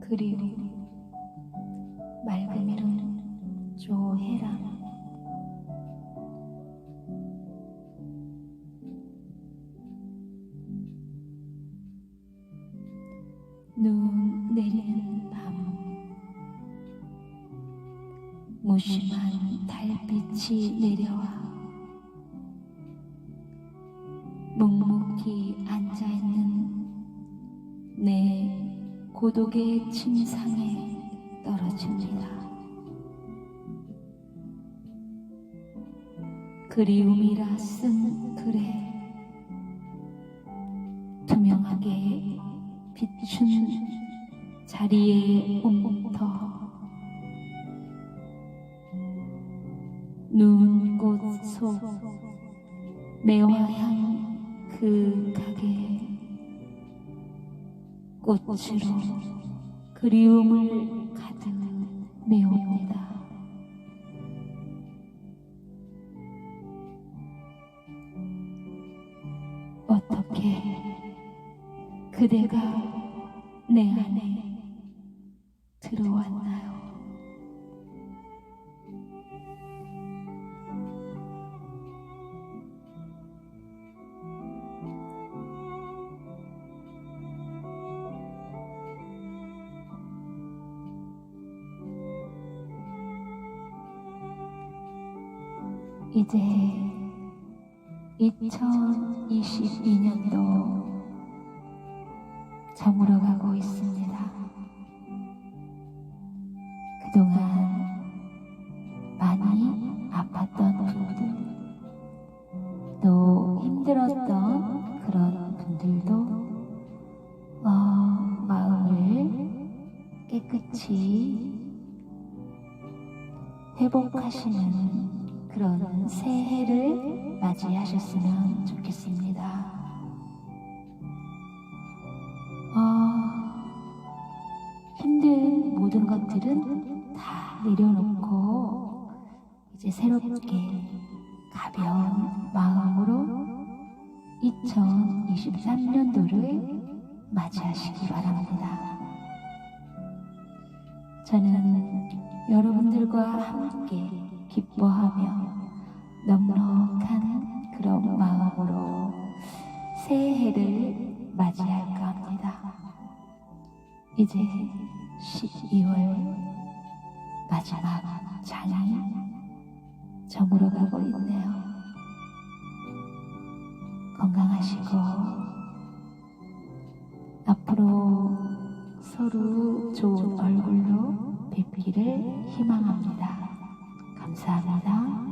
그리움 맑음이로 조해라. 눈 내리는 밤 무심한 달빛이 내려와 고독의 침상에 떨어집니다. 그리움이라 쓴 글에 투명하게 비춘 자리에 옮터 눈꽃 속 매화향 그 가게에 꽃으로 그리움을 가득 메웁니다. 어떻게 그대가 내 안에 들어왔나요? 이제 2022년도 저물어 가고 있습니다. 그동안 많이 아팠던 분들, 또 힘들었던 그런 분들도 어, 마음을 깨끗이 회복하시는 그런 새해를 맞이하셨으면 좋겠습니다. 어, 힘든 모든 것들은 다 내려놓고 이제 새롭게 가벼운 마음으로 2023년도를 맞이하시기 바랍니다. 저는 여러분들과 함께 기뻐하며 넉넉한 그런 마음으로 새해를 맞이할까 합니다. 이제 12월 마지막 장이 저물어가고 있네요. 건강하시고 앞으로 서로 좋은 얼굴로 뵙기를 희망합니다. 감사합니다.